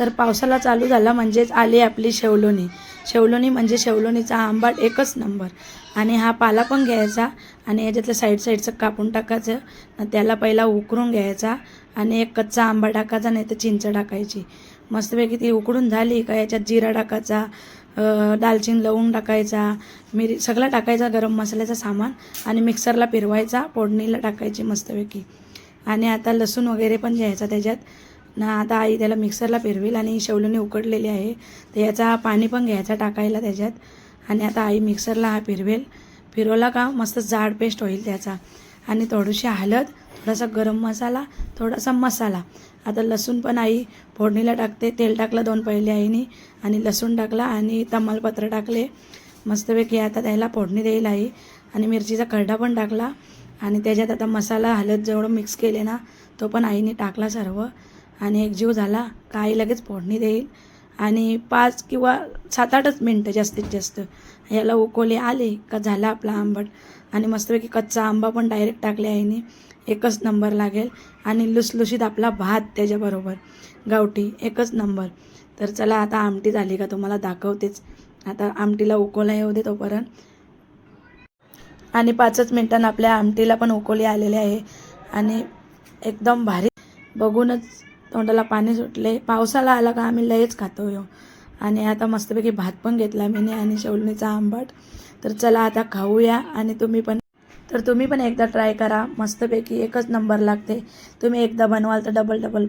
तर पावसाला चालू झाला म्हणजेच आली आपली शेवलोणी. शेवलोणी म्हणजे शेवलोणीचा आंबाट एकच नंबर. आणि हा पाला पण घ्यायचा आणि याच्यातलं साईड साईडचं कापून टाकायचं. त्याला पहिला उकरून घ्यायचा आणि एक कच्चा आंबा टाकायचा नाही तर चिंच टाकायची. मस्तपैकी ती उकडून झाली का याच्यात जिरा टाकायचा दालचिन दालचिनी लवंग टाकायचा मिरी सगळं टाकायचा गरम मसाल्याचं सामान आणि मिक्सरला फिरवायचा फोडणीला टाकायची मस्तपैकी. आणि आता लसूण वगैरे पण घ्यायचा त्याच्यात. ना आता आई त्याला मिक्सरला फिरवेल आणि शेवलोणी उकडलेली आहे. तर याचा पाणी पण घ्यायचा टाकायला त्याच्यात. आणि आता आई मिक्सरला हा फिरवेल फिरवला का? मस्त जाड पेस्ट होईल त्याचा. आणि थोडीशी हळद थोडासा गरम मसाला थोडासा मसाला. आता लसूण पण आई फोडणीला टाकते. तेल टाकलं दोन पहिले आईने आणि लसूण टाकला आणि तमालपत्र टाकले. मस्तपैकी आता त्याला फोडणी देईल आई. आणि मिरचीचा खरडा पण टाकला. आणि त्याच्यात आता मसाला हळद जेवढं मिक्स केले ना तो पण आईने टाकला सर्व. आणि एक जीव झाला का आई लगेच फोडणी देईल? आणि पाच किंवा सात आठच मिनटं जास्तीत जास्त. याला उकोले आले का झाला आपला आंबट. आणि मस्तपैकी कच्चा आंबा पण डायरेक्ट टाकले आईने. एकच नंबर लागेल. आणि लुसलुशीत आपला भात त्याच्याबरोबर. गावठी एकच नंबर. तर चला आता आमटी झाली का तुम्हाला दाखवतेच. आता आमटीला उकोला येऊ दे तोपर्यंत. आणि पाचच मिनटांना आपल्या आमटीला पण उकोली आलेले आहे. आणि एकदम भारी. बघूनच तोंडाला पाणी सुटले. पावसाला आला का आम्ही लयच खातो येऊ आणि आता मस्तपैकी भात पण घेतला मीने आणि शेवलणीचा आंबट. तर चला आता खाऊया आणि तुम्ही पण तर तुम्ही पण एकदा ट्राय करा. मस्तपैकी एकच नंबर लागते. तुम्ही एकदा बनवाल तर डबल डबल